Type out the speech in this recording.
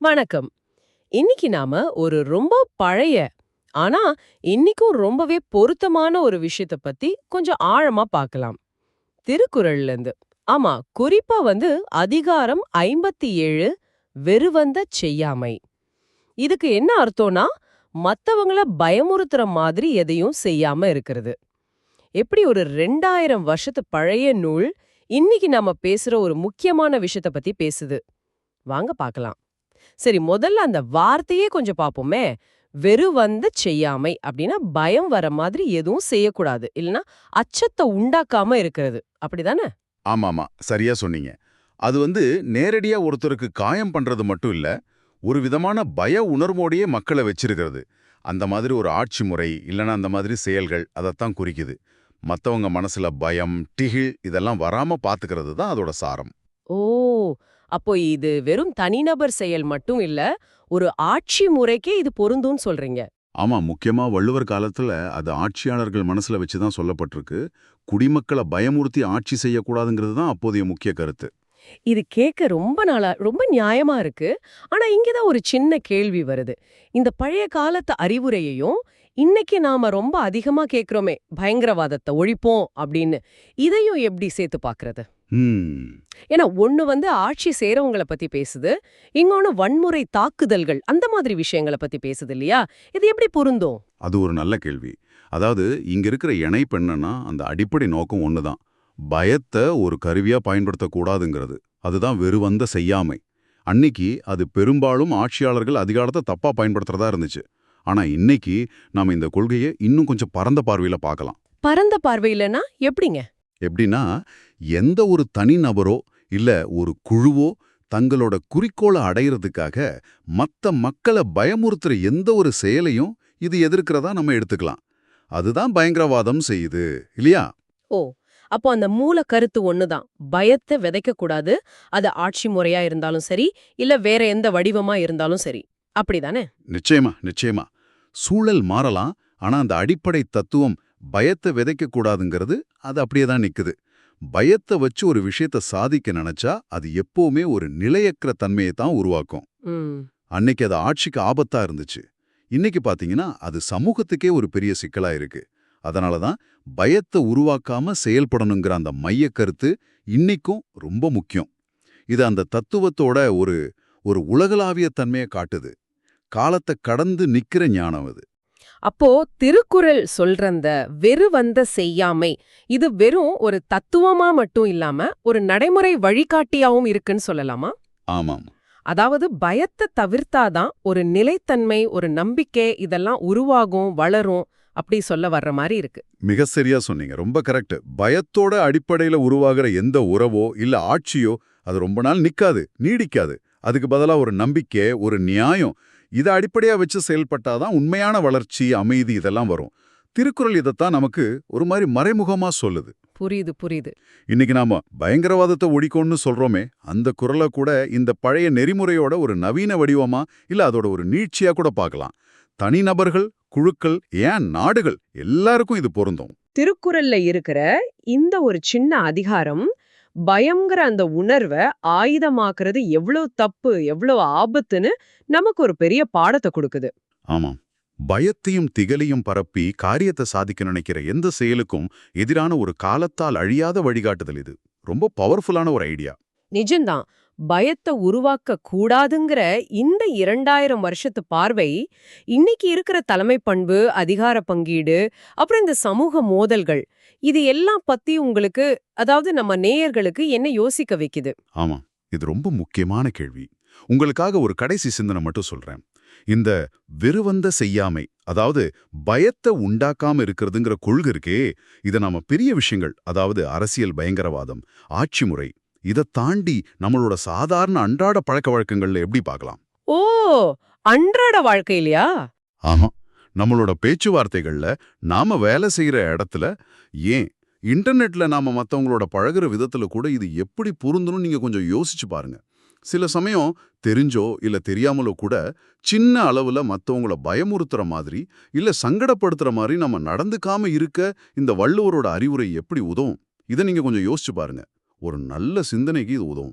வணக்கம். இன்னைக்கு நாம ஒரு ரொம்ப பழைய ஆனா இன்னைக்கும் ரொம்பவே பொருத்தமான ஒரு விஷயத்த பத்தி கொஞ்சம் ஆழமா பார்க்கலாம். திருக்குறள்ல இருந்து ஆமா குறிப்பா வந்து அதிகாரம் ஐம்பத்தி ஏழு வெறுவந்த செய்யாமை. இதுக்கு என்ன அர்த்தம்னா மத்தவங்கள பயமுறுத்துற மாதிரி எதையும் செய்யாம இருக்கிறது. எப்படி ஒரு ரெண்டாயிரம் வருஷத்து பழைய நூல் இன்னைக்கு நாம பேசுற ஒரு முக்கியமான விஷயத்த பத்தி பேசுது? வாங்க பார்க்கலாம். சரி முதல்ல அந்த வார்த்தையே கொஞ்சம் பார்ப்போமே. வெறுவந்த செய்யாமை அப்படின்னா பயம் வர மாதிரி எதுவும் செய்யக்கூடாது. இல்லனா அச்சத்தை உண்டாக்காம இருக்கிறது. அப்படிதானே? ஆமாமா சரியா சொன்னீங்க. அது வந்து நேரடியா ஒருத்தருக்கு காயம் பண்றது மட்டும் இல்ல ஒரு விதமான பய உணர்வோடையே மக்களை வச்சிருக்கிறது. அந்த மாதிரி ஒரு ஆட்சி முறை இல்லனா அந்த மாதிரி செயல்கள் அதைத்தான் குறிக்குது. மத்தவங்க மனசுல பயம் டிகில் இதெல்லாம் வராம பாத்துக்கிறது தான் அதோட சாரம். ஓ அப்போ இது வெறும் தனிநபர் செயல் மட்டும் இல்ல ஒரு ஆட்சி முறைக்கே இது பொருந்தும்னு சொல்றீங்க. ஆமா முக்கியமா வள்ளுவர் காலத்துல அது ஆட்சியாளர்கள் மனசுல வச்சுதான் சொல்லப்பட்டிருக்கு. குடிமக்களை பயமுறுத்தி ஆட்சி செய்யக்கூடாதுங்கிறது தான் அப்போதைய முக்கிய கருத்து. இது கேட்க ரொம்ப நாளா ரொம்ப நியாயமா இருக்கு. ஆனா இங்கதான் ஒரு சின்ன கேள்வி வருது. இந்த பழைய காலத்து அறிவுரையையும் இன்னைக்கு நாம ரொம்ப அதிகமா கேக்குறோமே பயங்கரவாதத்தை ஒழிப்போம் அப்படின்னு இதையும் எப்படி சேர்த்து பார்க்கறது? ஹம் ஏன்னா ஒண்ணு வந்து ஆட்சி செய்றவங்கள பத்தி பேசுது இன்னொன்னு வன்முறை தாக்குதல்கள் அந்த மாதிரி விஷயங்களை பத்தி பேசுது இல்லையா? இது எப்படி பொருந்தும்? அது ஒரு நல்ல கேள்வி. அதாவது இங்க இருக்கிற இணைப்பு என்னன்னா அந்த அடிப்படை நோக்கம் ஒண்ணுதான். பயத்தை ஒரு கருவியா பயன்படுத்தக்கூடாதுங்கிறது. அதுதான் வெறுவந்த செய்யாமை. அன்னைக்கு அது பெரும்பாலும் ஆட்சியாளர்கள் அதிகாரத்தை தப்பா பயன்படுத்துறதா இருந்துச்சு. ஆனா இன்னைக்கு நாம இந்த கொள்கையை இன்னும் கொஞ்சம் பரந்த பார்வையில பார்க்கலாம். பரந்த பார்வையிலனா எப்படிங்க? எப்படின்னா எந்த ஒரு தனிநபரோ இல்ல ஒரு குழுவோ தங்களோட குறிக்கோளை அடையிறதுக்காக மத்த மக்களை பயமுறுத்துற எந்த ஒரு செயலையும் இது எதிர்க்கிறதா நம்ம எடுத்துக்கலாம். அதுதான் பயங்கரவாதம் செய்யுது இல்லையா? ஓ அப்போ அந்த மூல கருத்து ஒண்ணுதான். பயத்தை விதைக்க கூடாது அது ஆட்சி முறையா இருந்தாலும் சரி இல்ல வேற எந்த வடிவமா இருந்தாலும் சரி. அப்படிதானே? நிச்சயமா நிச்சயமா. சூழல் மாறலாம் ஆனா அந்த அடிப்படை தத்துவம் பயத்தை விதைக்க கூடாதுங்கிறது அது அப்படியே தான் நிக்குது. பயத்தை வச்சு ஒரு விஷயத்த சாதிக்க நினைச்சா அது எப்பவுமே ஒரு நிலையற்ற தன்மையை தான் உருவாக்கும். அன்னைக்கு அது ஆட்சிக்கு ஆபத்தா இருந்துச்சு. இன்னைக்கு பாத்தீங்கன்னா அது சமூகத்துக்கே ஒரு பெரிய சிக்கலா இருக்கு. அதனால தான் பயத்தை உருவாக்காம செயல்படணுங்கிற அந்த மையக் கருத்து இன்னைக்கும் ரொம்ப முக்கியம். இது அந்த தத்துவத்தோட ஒரு ஒரு உலகளாவிய தன்மையை காட்டுது. காலத்தை கடந்து நிக்கிற ஞானம் அது. அப்போ திருக்குறள் சொல்றந்த வெறுவந்த செய்யாமை இது வெறும் ஒரு தத்துவமா மட்டும் இல்லாம ஒரு நடைமுறை வழிகாட்டியாவும் இருக்குன்னு சொல்லலாமா? ஆமாம். அதாவது பயத்தை தவிர்த்தாதான் ஒரு நிலைத்தன்மை ஒரு நம்பிக்கை இதெல்லாம் உருவாகும் வளரும் அப்படி சொல்ல வர்ற மாதிரி இருக்கு. மிக சரியா சொன்னீங்க. ரொம்ப கரெக்ட். பயத்தோட அடிப்படையில உருவாகிற எந்த உறவோ இல்ல ஆட்சியோ அது ரொம்ப நாள் நிக்காது நீடிக்காது. அதுக்கு பதிலா ஒரு நம்பிக்கை ஒரு நியாயம் இதை அடிப்படையா வச்சு செயல்பட்டாதான் உண்மையான வளர்ச்சி அமைதி இதெல்லாம் வரும். திருக்குறள் இதைத்தான் நமக்கு ஒரு மாதிரி மறைமுகமா சொல்லுது. புரியுது புரியுது. இன்னைக்கு நாம பயங்கரவாதத்தை ஒழிக்கணும்னு சொல்றோமே அந்த குரலை கூட இந்த பழைய நெறிமுறையோட ஒரு நவீன வடிவமா இல்ல அதோட ஒரு நீட்சியா கூட பார்க்கலாம். தனிநபர்கள் குழுக்கள் ஏன் நாடுகள் எல்லாருக்கும் இது பொருந்தும். திருக்குறள்ல இருக்கிற இந்த ஒரு சின்ன அதிகாரம் பயம்ங்கிற அந்த உணர்வை ஆயுதமாக்குறது எவ்வளவு தப்பு எவ்வளவு ஆபத்துன்னு நமக்கு ஒரு பெரிய பாடத்தை கொடுக்குது. ஆமாம். பயத்தையும் திகலையும் பரப்பி காரியத்தை சாதிக்க நினைக்கிற எந்த செயலுக்கும் எதிரான ஒரு காலத்தால் அழியாத வழிகாட்டுதல் இது. ரொம்ப பவர்ஃபுல்லான ஒரு ஐடியா. நிஜம்தான். பயத்தை உருவாக்க கூடாதுங்கிற இந்த இரண்டாயிரம் வருஷத்து பார்வை இன்னைக்கு இருக்கிற தலைமை பண்பு அதிகார பங்கீடு அப்புறம் இந்த சமூக மோதல்கள் இது எல்லாம் பத்தி உங்களுக்கு அதாவது நம்ம நேயர்களுக்கு என்ன யோசிக்க வைக்குது? ஆமா இது ரொம்ப முக்கியமான கேள்வி. உங்களுக்காக ஒரு கடைசி சிந்தனை மட்டும் சொல்றேன். இந்த விருவந்த செய்யாமை அதாவது பயத்தை உண்டாக்காம இருக்கிறதுங்கிற கொள்கை இருக்கே இதை நாம பெரிய விஷயங்கள் அதாவது அரசியல் பயங்கரவாதம் ஆட்சி முறை இதை தாண்டி நம்மளோட சாதாரண அன்றாட பழக்க வழக்கங்கள்ல எப்படி பார்க்கலாம்? ஓ! அன்றாட வாழ்க்கையிலயா? ஆமா. நம்மளோட பேச்சுவார்த்தைகள்ல நாம வேலை செய்யற இடத்துல ஏன் இன்டர்நெட்ல நாம மத்தவங்களோட பழகுற விதத்துல கூட இது எப்படி பொருந்தணும் நீங்க கொஞ்சம் யோசிச்சு பாருங்க. சில சமயம் தெரிஞ்சோ இல்ல தெரியாமலோ கூட சின்ன அளவுல மத்தவங்கள பயமுறுத்துற மாதிரி இல்ல சங்கடப்படுத்துற மாதிரி நம்ம நடந்துக்காம இருக்க இந்த வள்ளுவரோட அறிவுரை எப்படி உதவும்? இதை நீங்க கொஞ்சம் யோசிச்சு பாருங்க. ஒரு நல்ல சிந்தனைக்கு இது உதவும்.